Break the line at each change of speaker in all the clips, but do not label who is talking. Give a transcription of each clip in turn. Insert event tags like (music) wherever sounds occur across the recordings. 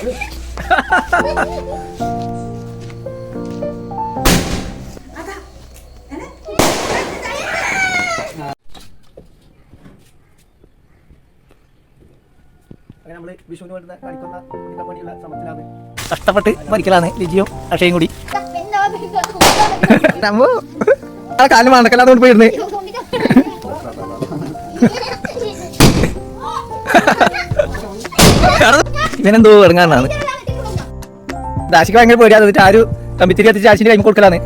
നമ്മൾ വിഷുവിന് വേണ്ടുന്ന കാണിക്കുന്ന കുട്ടിക്കാൻ വേണ്ടിയുള്ള ശ്രമത്തിലാണ് കഷ്ടപ്പെട്ട് മരിക്കലാണ് ലിജിയും അക്ഷയും കൂടി നമ്മ ആ കാലം മണക്കല്ലാത്തോണ്ട് പോയിരുന്നേ ഇവനെന്തോ ഇറങ്ങാനാണ്. ദാശിക്ക് ഭയങ്കര പേടിയാ എന്നിട്ട് ആരും തമ്പിത്തിരി കത്തിച്ച് ആശിന്റെ കൈമ കൊടുക്കലാണ്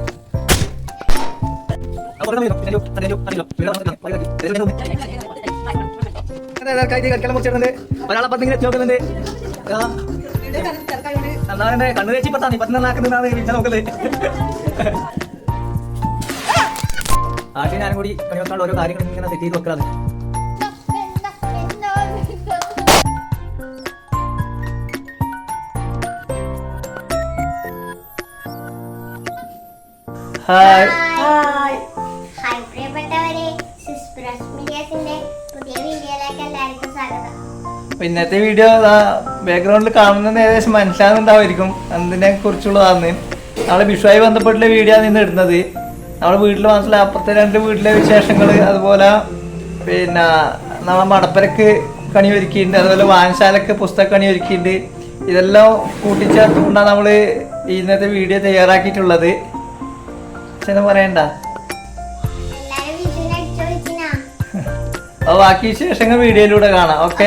കണ്ണു ആശയം ഞാനും കൂടി കണിവെക്കാനുള്ള ഓരോ കാര്യങ്ങളും ഇങ്ങനെ സെറ്റ് ചെയ്ത് വെക്കലാണ്. ഹായ്
ഹായ് ഹായ് പ്രിയപ്പെട്ടവരെ സിസ്പ്രസ് മീഡിയാസിന്റെ പുതിയ വീഡിയോയിലേക്ക് എല്ലാവർക്കും സ്വാഗതം.
ഇന്നത്തെ വീഡിയോ ബാക്ക്ഗ്രൗണ്ടിൽ കാണുന്നത് ഏകദേശം മനസ്സിലാകുന്നുണ്ടാവായിരിക്കും എന്തിനെ കുറിച്ചുള്ളതാണ് നമ്മളെ വിഷുവായി ബന്ധപ്പെട്ടുള്ള വീഡിയോ ആണ് ഇന്ന് ഇടുന്നത്. നമ്മുടെ വീട്ടിൽ മാത്രമല്ല അപ്പുറത്തെ രണ്ട് വീട്ടിലെ വിശേഷങ്ങൾ അതുപോലെ പിന്നെ നമ്മളെ മടപ്പരക്ക് കണി ഒരുക്കിയിട്ടുണ്ട്. അതുപോലെ വായനശാലക്ക് പുസ്തക കണി ഒരുക്കിയിട്ടുണ്ട്. ഇതെല്ലാം കൂട്ടിച്ചേർത്തുകൊണ്ടാണ് നമ്മൾ ഇന്നത്തെ വീഡിയോ തയ്യാറാക്കിയിട്ടുള്ളത്. പക്ഷെ പറയണ്ട. (laughs) അപ്പൊ ബാക്കി വിശേഷങ്ങൾ വീഡിയോയിലൂടെ കാണാം ഓക്കെ?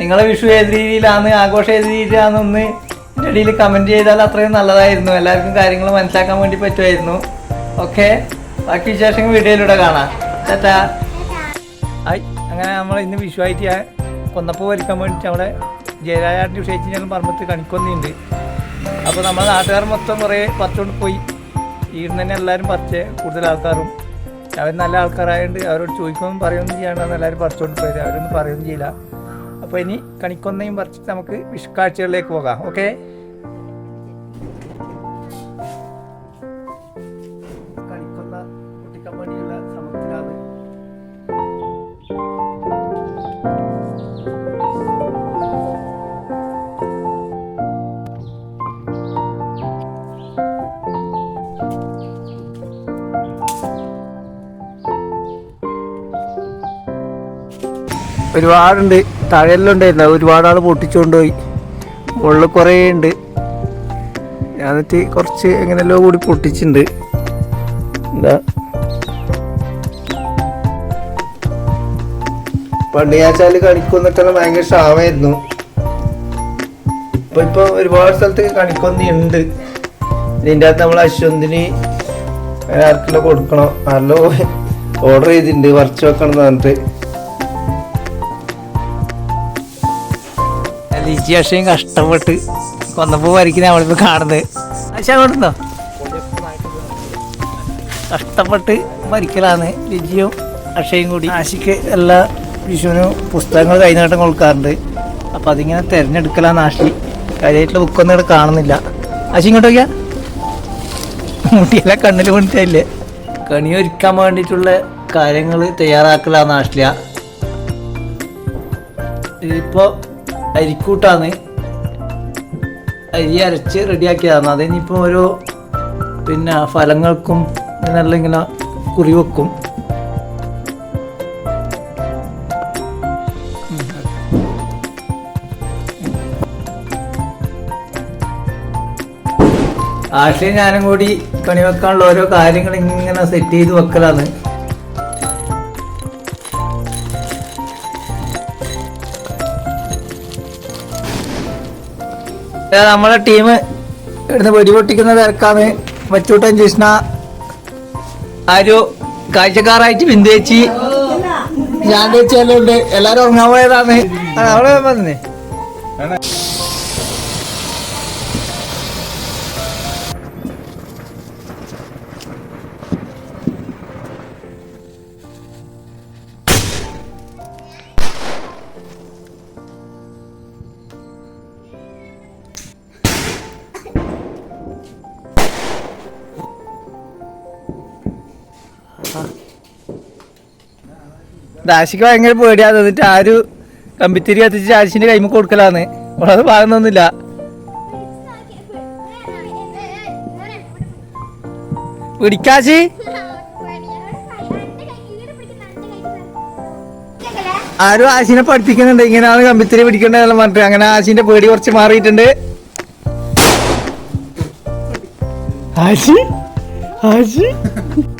നിങ്ങളെ വിഷു ഏത് രീതിയിലാണ് ആഘോഷം ഏത് രീതിയിലാണെന്ന് ഇതിന്റെ ഇടയിൽ കമന്റ് ചെയ്താൽ അത്രയും നല്ലതായിരുന്നു. എല്ലാവർക്കും കാര്യങ്ങൾ മനസ്സിലാക്കാൻ വേണ്ടി പറ്റുമായിരുന്നു. ഓക്കെ? ബാക്കി വിശേഷങ്ങൾ വീഡിയോയിലൂടെ കാണാം. ചേട്ടാ ആയി അങ്ങനെ നമ്മൾ ഇന്ന് വിഷുവായിട്ട് ഞാൻ കൊന്നപ്പൂ വലിക്കാൻ വേണ്ടിയിട്ട് അവിടെ ജയരാജാട്ടിന്റെ വിഷയിച്ച് ഞങ്ങൾ പറമ്പത്ത് കണിക്കൊന്നിയുണ്ട്. അപ്പോൾ നമ്മുടെ നാട്ടുകാർ മൊത്തം കുറേ പത്തുകൊണ്ട് പോയി. ഈടുന്ന് തന്നെ എല്ലാവരും പറിച്ച് കൂടുതൽ ആൾക്കാരും അവർ നല്ല ആൾക്കാരായതുകൊണ്ട് അവരോട് ചോദിക്കുകയും പറയുകയൊന്നും ചെയ്യാണ്ടാണ് എല്ലാവരും പറിച്ചുകൊണ്ട് പോയത് അവരൊന്നും പറയുകയും ചെയ്യില്ല. അപ്പോൾ ഇനി കണിക്കൊന്നയും പറിച്ചിട്ട് നമുക്ക് വിഷുക്കാഴ്ചകളിലേക്ക് പോകാം. ഓക്കെ ഒരുപാടുണ്ട്. താഴെല്ലാം ഉണ്ടായിരുന്നു ഒരുപാട് ആൾ പൊട്ടിച്ചുകൊണ്ടുപോയി മുകളിൽ കുറേ ഉണ്ട് ഞാൻ എന്നിട്ട് കുറച്ച് എങ്ങനെയല്ലോ കൂടി പൊട്ടിച്ചിട്ടുണ്ട് പണ്ട് ഞാൻ ചാൽ കണിക്കൊന്നിട്ടെല്ലാം ഭയങ്കര ക്ഷാമായിരുന്നു. ഇപ്പൊ ഇപ്പൊ ഒരുപാട് സ്ഥലത്ത് കണിക്കൊന്നി ഉണ്ട് ഇതിന്റെ അകത്ത് നമ്മൾ അശ്വന്തിന് ആർക്കെല്ലാം കൊടുക്കണം. നല്ല ഓർഡർ ചെയ്തിട്ടുണ്ട് വറച്ച് വെക്കണം എന്ന് പറഞ്ഞിട്ട്. ലിജി കഷ്ടപ്പെട്ട് കൊന്നപ്പോ വരയ്ക്കുന്ന നമ്മളിപ്പോ കാണുന്നത്. പക്ഷെ അങ്ങോട്ടുണ്ടോ കഷ്ടപ്പെട്ട് വരയ്ക്കലാണ് ലിജിയും അക്ഷയും കൂടി. ആശിക്ക് എല്ലാ വിഷുവിനും പുസ്തകങ്ങൾ കൈനീട്ടം കൊടുക്കാറുണ്ട്. അപ്പം അതിങ്ങനെ തിരഞ്ഞെടുക്കലാണ് ആശി. കാര്യമായിട്ടുള്ള ബുക്കൊന്നും ഇവിടെ കാണുന്നില്ല. ആശി ഇങ്ങോട്ട് നോക്കിയാ? മുട്ടിയെല്ലാം കണ്ണിൽ വീണിട്ടല്ലേ? കണി ഒരുക്കാൻ വേണ്ടിയിട്ടുള്ള കാര്യങ്ങൾ തയ്യാറാക്കലാണ് ആശ്ലിയ ഇതിപ്പോൾ അരിക്കൂട്ടാണ് അരി അരച്ച് റെഡിയാക്കിയതാണ്. അതിനിപ്പോൾ ഓരോ പിന്നെ ഫലങ്ങൾക്കും ഇതിനെല്ലാം ഇങ്ങനെ കുറി വെക്കും. ആശയം ഞാനും കൂടി കണി വെക്കാനുള്ള ഓരോ കാര്യങ്ങൾ ഇങ്ങനെ സെറ്റ് ചെയ്ത് വെക്കലാണ്. നമ്മളെ ടീം ഇവിടുന്ന് വെടിപൊട്ടിക്കുന്ന തിരക്കാണ്. വെച്ചൂട്ടൻ ജിഷ്ണ ആരു കാഴ്ചക്കാരായിട്ട് ബിന്ദേച്ചി ഞാൻ ചേച്ചി എല്ലാം ഉണ്ട് എല്ലാരും ഉറങ്ങാൻ പോയതാണ്. അവിടെ വന്നേ. ദാശിക്ക് ഭയങ്കര പേടിയാണ് എന്നിട്ട് ഒരു കമ്പിത്തിരി കത്തിച്ച് ദാശിന്റെ കൈമ കൊടുക്കലാന്ന്. അവളത് പാകുന്നൊന്നുമില്ല പിടിക്കാശി ആരും ആശിനെ പഠിപ്പിക്കുന്നുണ്ട്. ഇങ്ങനെയാണ് കമ്പിത്തിരി പിടിക്കേണ്ടതെന്ന് പറഞ്ഞിട്ട്. അങ്ങനെ ആശിന്റെ പേടി കുറച്ച് മാറിയിട്ടുണ്ട്. ആശി? ആശി?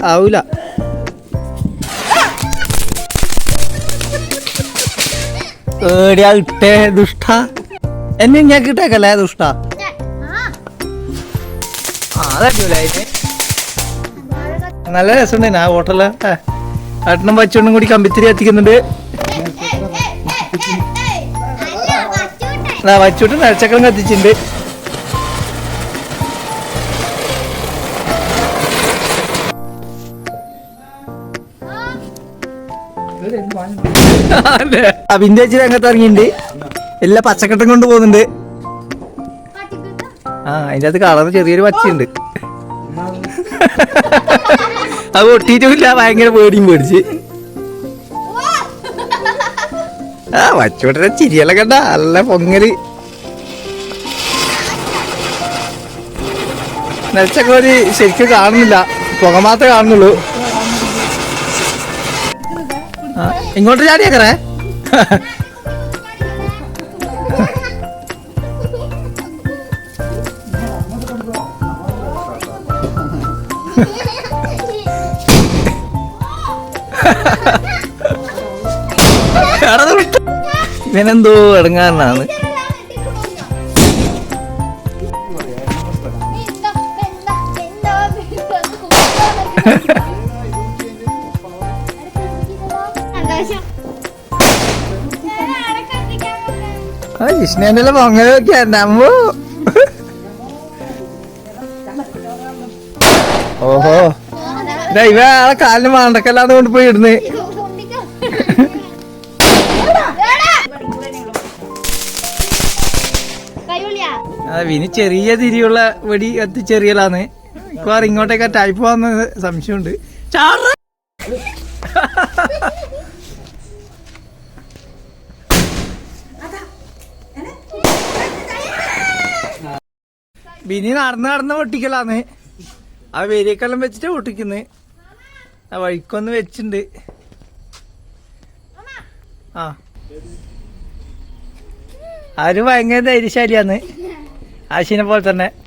ആവൂല. ഏടിയാ ഇട്ടേ ദുഷ്ട എന്നെ ഞാൻ കിട്ടേക്കല്ലേ ദുഷ്ട അതടിപൊളിയായിട്ട് നല്ല രസമുണ്ട് ആ ഹോട്ടൽ ഏട്ടനും വച്ചോണ്ടും കൂടി കമ്പിത്തിരി എത്തിക്കുന്നുണ്ട് ആ വച്ചോട്ട് നിറച്ചക്കം കത്തിച്ചിട്ടുണ്ട് വിന്റേജ് രംഗത്ത് ഇറങ്ങിയിട്ടുണ്ട്. എല്ലാ പച്ചക്കട്ടം കൊണ്ട് പോകുന്നുണ്ട്. ആ അതിന്റെ അകത്ത് കളർ ചെറിയൊരു പച്ചയുണ്ട്. അത് ഒട്ടിയിട്ടുമില്ല ഭയങ്കര പേടിയും പേടിച്ച്. ആ വച്ചോട്ടെ ചിരിയെല്ലാം കണ്ട നല്ല പൊങ്ങൽ. നെച്ചക്കോരി ശരിക്കും കാണുന്നില്ല. പുക മാത്രമേ കാണുന്നുള്ളൂ. ഇങ്ങോട്ട് ചാടിയേക്കറേ ഞാനെന്തോ ഇടങ്ങാരനാണ് ആ ജിഷ്ണേന്റെ പൊങ്ങലൊക്കെ നമ്മോ ഓഹോ. ദൈവ ആളെ കാലിന് മാണ്ടക്കല്ലാന്ന് കൊണ്ട് പോയി ഇടുന്ന്. വിനി ചെറിയ തിരിയുള്ള വെടി അത് ചെറിയലാന്ന്. ഇപ്പൊ ഇങ്ങോട്ടേക്ക് ടൈപ്പ് വന്ന സംശയമുണ്ട്. ബിനി നടന്ന് നടന്ന് പൊട്ടിക്കലാന്ന്. ആ വേരിയക്കെല്ലാം വെച്ചിട്ട് പൊട്ടിക്കുന്നു. ആ വഴിക്കൊന്ന് വെച്ചിണ്ട്. ആ. ആര് ഭയങ്കര ധൈര്യശാലിയാന്ന്. ആശിനെ പോലെ തന്നെ.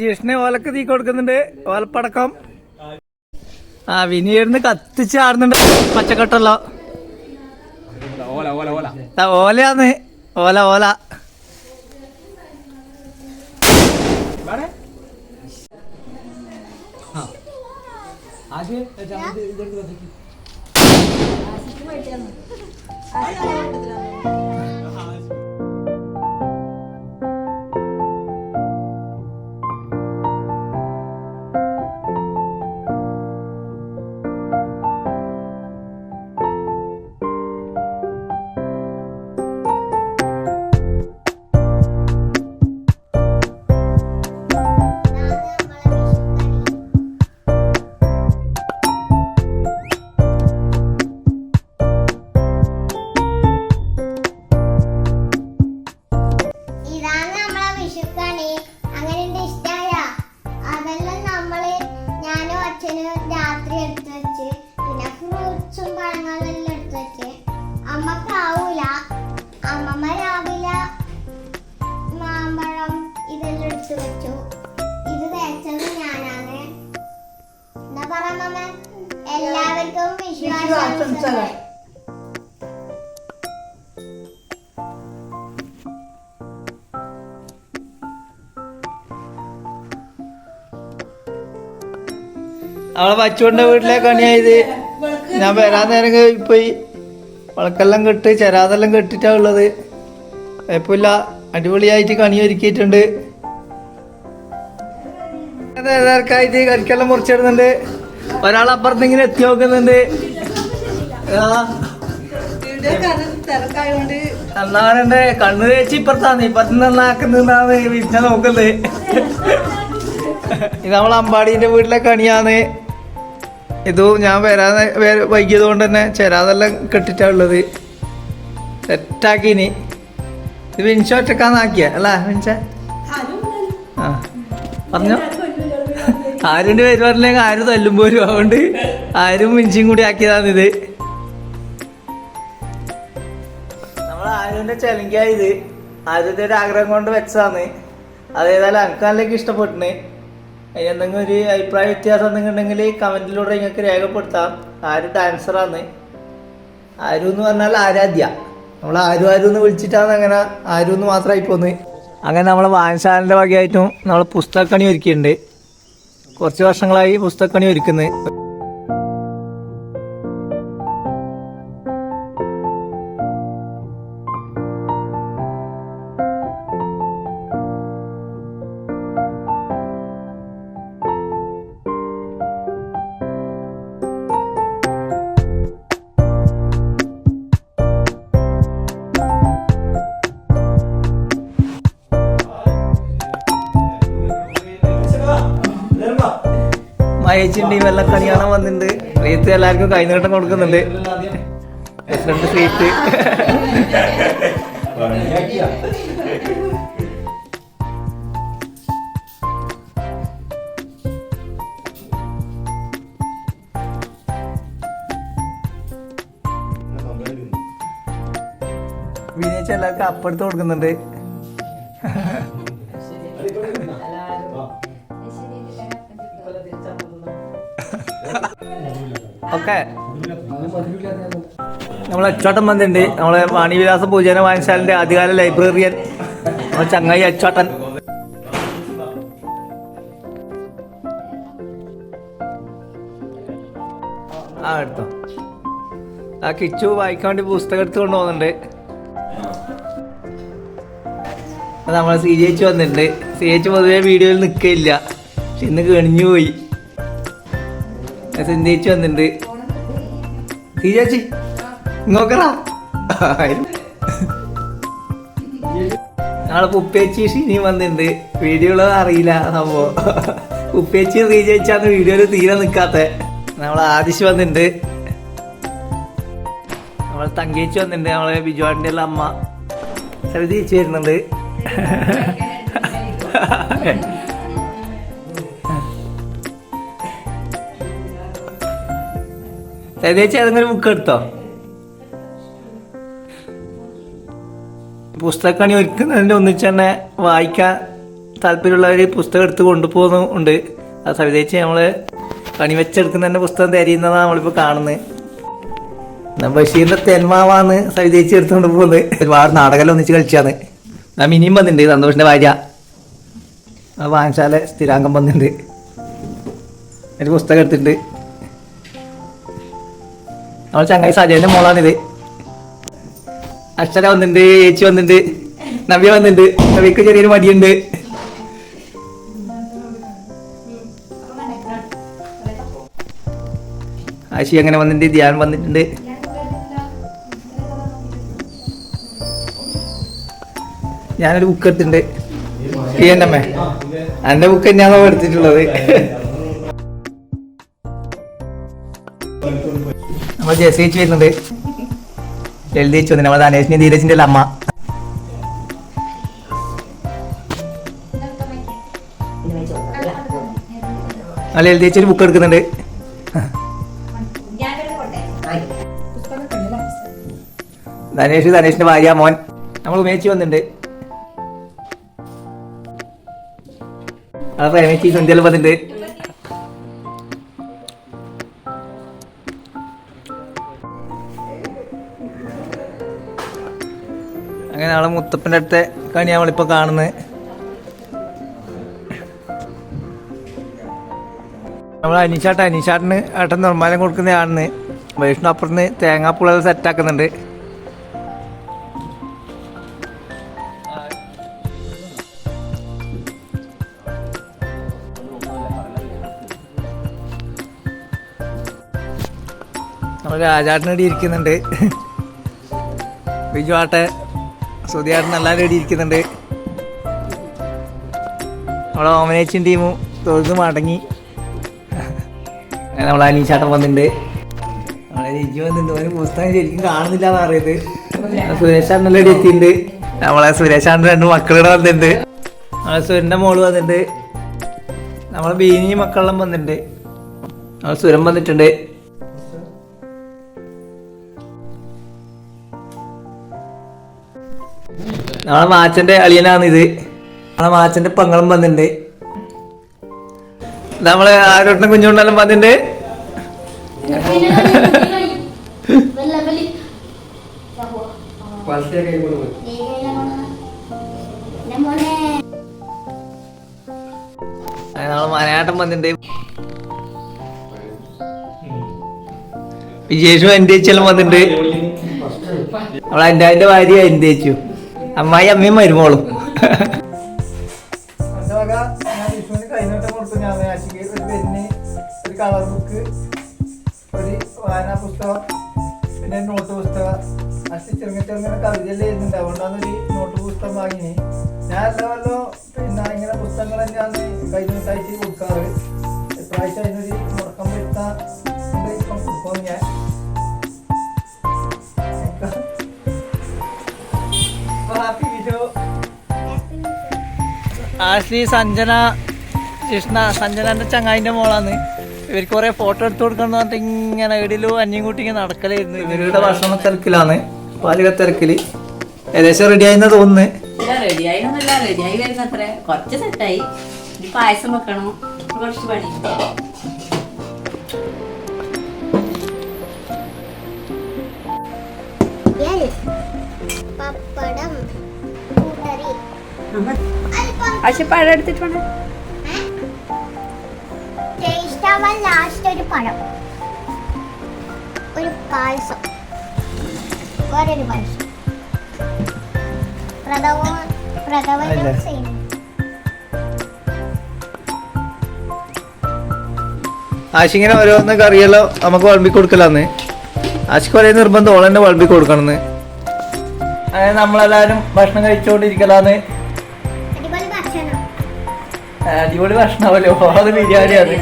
ജിഷ്ണെ ഓലക്ക് തീ കൊടുക്കുന്നുണ്ട്. ഓലപ്പടക്കം. ആ വിനിയിരുന്ന് കത്തിച്ചാടുന്നുണ്ട് പച്ചക്കട്ടല്ലോ ഓലയാന്ന് ഓല ഓല.
ഇതാണ്
അവളെ വച്ചുകൊണ്ട വീട്ടിലെ കണിയായത് ഞാൻ വരാൻ നേരം പോയി. വളക്കെല്ലാം കെട്ട് ചെരാതെല്ലാം കെട്ടിട്ടാ ഉള്ളത്. കുഴപ്പമില്ല. അടിപൊളിയായിട്ട് കണി ഒരുക്കിയിട്ടുണ്ട്. നേതാർക്കായിട്ട് കരിക്കെല്ലാം മുറിച്ചിടുന്നുണ്ട് ഒരാൾ അപ്പുറത്ത് ഇങ്ങനെ എത്തി നോക്കുന്നുണ്ട്. നന്നാകണ്ടേ കണ്ണു തേച്ച് ഇപ്പുറത്താണ്. ഇപ്പുറത്ത് നന്നാക്കുന്നതാണ് വിരിച്ച നോക്കുന്നത്. ഇത് നമ്മൾ അമ്പാടീന്റെ വീട്ടിലെ കണിയാന്ന് ഇത് ഞാൻ വരാതെ വൈകിയത് കൊണ്ട് തന്നെ ചേരാതെല്ലാം കെട്ടിട്ടാ ഉള്ളത്. സെറ്റാക്കിനി ഇത് വിൻഷ ഒറ്റക്കാന്നാക്കിയ അല്ല വിൻഷ ആ. പറഞ്ഞോ? ആരുടെ പേര് ആര് ആരും തല്ലുമ്പോരും അതുകൊണ്ട് ആരും മിഞ്ചിയും കൂടി ആക്കിയതാണിത്. നമ്മൾ ആരുടെ ചെലങ്കായത് ആരുടെ ഒരു ആഗ്രഹം കൊണ്ട് വെച്ചതാണ്. അതേതായാലും എനിക്ക് നല്ലേക്ക് അതിന് എന്തെങ്കിലും ഒരു അഭിപ്രായ വ്യത്യാസം എന്തെങ്കിലും കമന്റിലൂടെ നിങ്ങൾക്ക് രേഖപ്പെടുത്താം. ആര് ഡാൻസറാണ് ആരു എന്ന് പറഞ്ഞാൽ ആരാധ്യ. നമ്മൾ ആരു ആരു എന്ന് വിളിച്ചിട്ടാണ് അങ്ങനെ ആരു എന്ന് മാത്രമായി പോന്ന്. അങ്ങനെ നമ്മൾ വായനശാലന്റെ വകയായിട്ടും നമ്മൾ പുസ്തകക്കണി ഒരുക്കിയിട്ടുണ്ട്. കുറച്ച് വർഷങ്ങളായി പുസ്തകക്കണി ഒരുക്കുന്നത് മയച്ചിണ്ട് ഈ വെള്ളക്കണി കാണാൻ വന്നിട്ടുണ്ട്. റീത്ത് എല്ലാവർക്കും കൈനീട്ടം കൊടുക്കുന്നുണ്ട്. പ്രസിഡന്റ് സീറ്റ് വിനയിച്ച് എല്ലാവർക്കും അപ്പുറത്ത് കൊടുക്കുന്നുണ്ട്. ഓക്കെ. നമ്മളെ അച്ചോട്ടൻ വന്നിട്ടുണ്ട്. നമ്മളെ വാണിവിലാസ പൂജന വായനശാലിന്റെ ആദ്യകാല ലൈബ്രറിയൻ. നമ്മളെ ചങ്ങായി അച്ചോട്ടൻ. ആ എടുത്തോ. ആ കിച്ചു വായിക്കാൻ വേണ്ടി പുസ്തകം എടുത്തു കൊണ്ടുപോകുന്നുണ്ട്. നമ്മളെ സി ജി എച്ച് വന്നിട്ടുണ്ട്. സി എച്ച് പൊതുവെ വീഡിയോയിൽ നിൽക്കില്ല പക്ഷെ ഇന്ന് കണിഞ്ഞു പോയി. സിന്ധിച്ച് വന്നിട്ടുണ്ട് സി നോക്കടാ നാളെ ഉപ്പേച്ചി ഷിനി വന്നിട്ടുണ്ട് ഉള്ളത് അറിയില്ല സംഭവം. ഉപ്പേച്ചി റീ വീഡിയോയിൽ വീഡിയോയിൽ തീരെ നിൽക്കാത്ത നമ്മളെ ആദിശ് വന്നിട്ടുണ്ട് നമ്മളെ തങ്കേച്ചി വന്നിട്ടുണ്ട് നമ്മളെ ബിജുവാടിന്റെ ഉള്ള അമ്മ. സവിത വരുന്നുണ്ട് വരുന്നുണ്ട്. (laughs) സവിതേച്ചി ഏതെങ്കിലും ബുക്ക് എടുത്തോ? പുസ്തകക്കണി ഒരുക്കുന്നതിന്റെ ഒന്നിച്ച് തന്നെ വായിക്കാൻ താല്പര്യമുള്ളവർ പുസ്തകം എടുത്ത് കൊണ്ടുപോകുന്നുണ്ട് ആ സവിതേച്ചി നമ്മൾ കണി വെച്ചെടുക്കുന്നതിന്റെ പുസ്തകം തരിയുന്നതാണ് നമ്മളിപ്പോൾ കാണുന്നത് ബഷീറിന്റെ തെന്മാവാന്ന് സവിതേച്ചി എടുത്തുകൊണ്ട് പോകുന്നത്. ഒരുപാട് നാടകം ഒന്നിച്ച് കളിച്ചാണ് ഞാൻ മിനിയും വന്നിട്ടുണ്ട് സന്തോഷിന്റെ ഭാര്യ. ആ വായനശാല സ്ഥിരാംഗം വന്നിട്ടുണ്ട് ഒരു പുസ്തകം എടുത്തിട്ടുണ്ട്. നമ്മൾ ചങ്ങായി സജയന്റെ മോളാണിത്. അക്ഷര വന്നിട്ടുണ്ട് ഏച്ചി വന്നിട്ടുണ്ട് നവ്യ വന്നിട്ടുണ്ട് നവ്യക്ക് ചെറിയൊരു മടിയുണ്ട്. ആശി അങ്ങനെ വന്നിട്ടുണ്ട് ധ്യാൻ വന്നിട്ടുണ്ട്. ഞാനൊരു ബുക്ക് എടുത്തിട്ടുണ്ട്. എന്റെ അമ്മേ. എന്റെ ബുക്ക് തന്നെയാണോ എടുത്തിട്ടുള്ളത്? നമ്മൾ ജയസേച്ചി വരുന്നുണ്ട്. ലളിതേച്ചി വന്നു നമ്മൾ ധനേഷിന്റെ ധീരജിന്റെ അമ്മ. ആ ലളിതേച്ചി ഒരു ബുക്ക് എടുക്കുന്നുണ്ട്. ധനേഷ് ധനേഷിന്റെ ഭാര്യ മോൻ. നമ്മൾ ഉമേച്ചി വന്നിട്ടുണ്ട്. അത് പ്രേമേച്ചി സന്ധ്യയിൽ വന്നിട്ടുണ്ട്. നാളെ മുത്തപ്പന്റെ അടുത്തെ കണി നമ്മളിപ്പോൾ കാണുന്നത് നമ്മൾ അനീഷാട്ട അനീഷാട്ടിന് ഏട്ടൻ നിർമ്മാണം കൊടുക്കുന്ന ആണെന്ന് വൈഷ്ണു അപ്പുറത്ത് തേങ്ങാപ്പുളകൾ സെറ്റാക്കുന്നുണ്ട് നമ്മൾ രാജാട്ടിനടി ഇരിക്കുന്നുണ്ട്. ബിജു ആട്ടെ സുധിയാട്ടൻ നല്ല ഇവിടെ ഇരിക്കുന്നുണ്ട്. നമ്മളെ ഓമനേച്ചും ടീമും തൊഴുതും മടങ്ങി നമ്മളെ അനീഷാട്ടം വന്നിട്ടുണ്ട്. നമ്മളെ രിജു വന്നിട്ടുണ്ട്. ഓന് പുസ്തകം ശരിക്കും കാണുന്നില്ല എന്ന് അറിയത് സുരേഷ് നല്ല ഇവിടെ എത്തിയിട്ടുണ്ട്. നമ്മളെ സുരേഷ് ആട്ടൻ രണ്ട് മക്കളുടെ വന്നിട്ടുണ്ട്. നമ്മളെ സുരന്റെ മോൾ വന്നിട്ടുണ്ട്. നമ്മളെ ബീനി മക്കളെല്ലാം വന്നിട്ടുണ്ട്. നമ്മളെ സുരം വന്നിട്ടുണ്ട്. നമ്മളെ മാച്ചന്റെ അളിയനാണ് ഇത് നമ്മളെ മാച്ചന്റെ പങ്ങളും വന്നിട്ടുണ്ട് നമ്മളെ ആരോട്ടം കുഞ്ഞുകൊണ്ടെല്ലാം വന്നിട്ടുണ്ട് നമ്മളെ മലയാട്ടം വന്നിട്ടുണ്ട് വിജേഷും എന്റെ ചേച്ചിയെല്ലാം വന്നിട്ടുണ്ട് നമ്മളെ എന്റെ അതിന്റെ ഭാര്യ എന്റെ ചേച്ചു അമ്മായി അമ്മയും മരുമോളും. ഒരു പിന്നെ നോട്ട് പുസ്തകം അച്ഛൻ ചെറുങ്ങനെ ചെറുങ്ങനെ കവിതയെല്ലാം എഴുതുന്നുണ്ട് അതുകൊണ്ടാണ് നോട്ട് പുസ്തകം വാങ്ങിനി ഞാൻ എല്ലാ വല്ലോ പിന്നെ ഇങ്ങനെ പുസ്തകങ്ങൾ തന്നെയാണ് കഴിഞ്ഞ ദിവസമായിട്ട് കൊടുക്കാറ്. ഇപ്രാവശ്യം ആശ്ലി സഞ്ജന കൃഷ്ണ സഞ്ജനന്റെ ചങ്ങായിന്റെ മോളാണ്. ഇവർക്ക് കുറെ ഫോട്ടോ എടുത്തു കൊടുക്കണം പറഞ്ഞിട്ട് ഇങ്ങനെ എടിലും അഞ്ഞും കൂട്ടി ഇങ്ങനെ നടക്കലായിരുന്നു. ഇവരുടെ ഭക്ഷണ തിരക്കിലാണ് പാചക തിരക്കിൽ ഏകദേശം റെഡി ആയിന്ന് തോന്നുന്നു.
റെഡിയായി വരുന്നത്ര. കുറച്ച് സെറ്റായി ഇനി പായസം വെക്കണം? കുറച്ച് പണി.
പപ്പടം
പക്ഷെ പഴം എടുത്തിട്ടുണ്ട്
ടേസ്റ്റ് ആവാൻ ലാസ്റ്റ് ഒരു പഴം. ഒരു പായസം. വേറൊരു പായസം. പ്രഥമ പ്രഥമ
ആശിങ്ങനെ ഓരോന്ന് കറിയല്ലോ നമുക്ക് വിളമ്പി കൊടുക്കലാന്ന്. ആശിക്ക് ഒരേ നിർബന്ധം ഓളെന്നെ വളമ്പി വിളമ്പി കൊടുക്കണമെന്ന് അങ്ങനെ നമ്മളെല്ലാരും ഭക്ഷണം കഴിച്ചുകൊണ്ടിരിക്കലാന്ന് നാടൻ ഭക്ഷണമല്ലോ
കാളൻ
ബിരിയാണി
അത്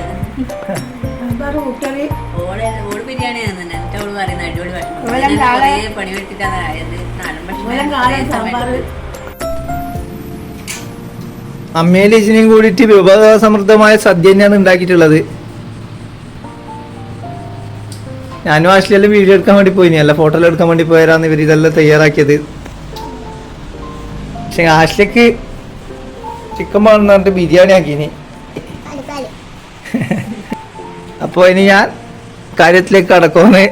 അമ്മയും ലീച്ചിനെയും കൂടിയിട്ട് വിഭവസമൃദ്ധമായ സദ്യ തന്നെയാണ് ഉണ്ടാക്കിയിട്ടുള്ളത്. ഞാനും ആശ്ലിയെല്ലാം വീഡിയോ എടുക്കാൻ വേണ്ടി പോയി അല്ല ഫോട്ടോ എടുക്കാൻ വേണ്ടി പോയാലാണ് ഇവർ ഇതെല്ലാം തയ്യാറാക്കിയത്. പക്ഷെ ആശ്ലിക്ക് ചിക്കൻ വേണമെന്ന് പറഞ്ഞിട്ട് ബിരിയാണി ആക്കിനി അപ്പോൾ ഇനി ഞാൻ കാര്യത്തിലേക്ക് കടക്കുമെന്ന്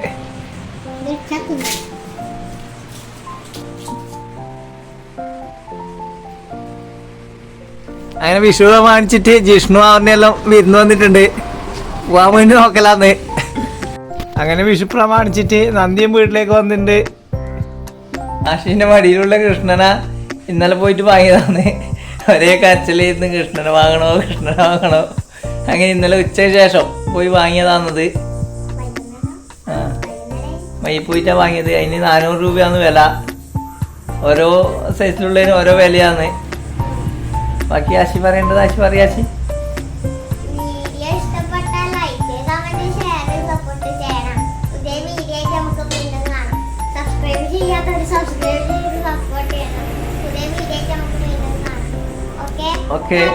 അങ്ങനെ വിഷു വാങ്ങിച്ചിട്ട് ജിഷ്ണു അവനെല്ലാം വിരുന്ന് വന്നിട്ടുണ്ട്. പോവാൻ വേണ്ടി നോക്കലാന്ന്. അങ്ങനെ വിഷു പ്രമാണിച്ചിട്ട് നന്ദിയും വീട്ടിലേക്ക് വന്നിട്ടുണ്ട്. അശ്വിന്റെ മടിയിലുള്ള കൃഷ്ണനാ ഇന്നലെ പോയിട്ട് വാങ്ങിയതാണ് ഒരേ കരച്ചിലായിരുന്നു കൃഷ്ണനെ വാങ്ങണോ കൃഷ്ണനെ വാങ്ങണോ? അങ്ങനെ ഇന്നലെ ഉച്ചയ്ക്ക് ശേഷം പോയി വാങ്ങിയതാണത് ആ മൈ പോയിട്ടാ വാങ്ങിയത്. അതിന് നാനൂറ് രൂപയാണ് വില. ഓരോ സൈസിലുള്ളതിന് ഓരോ വിലയാണ്. ബാക്കി ആശി പറയേണ്ടത് ആശി പറയാശി okay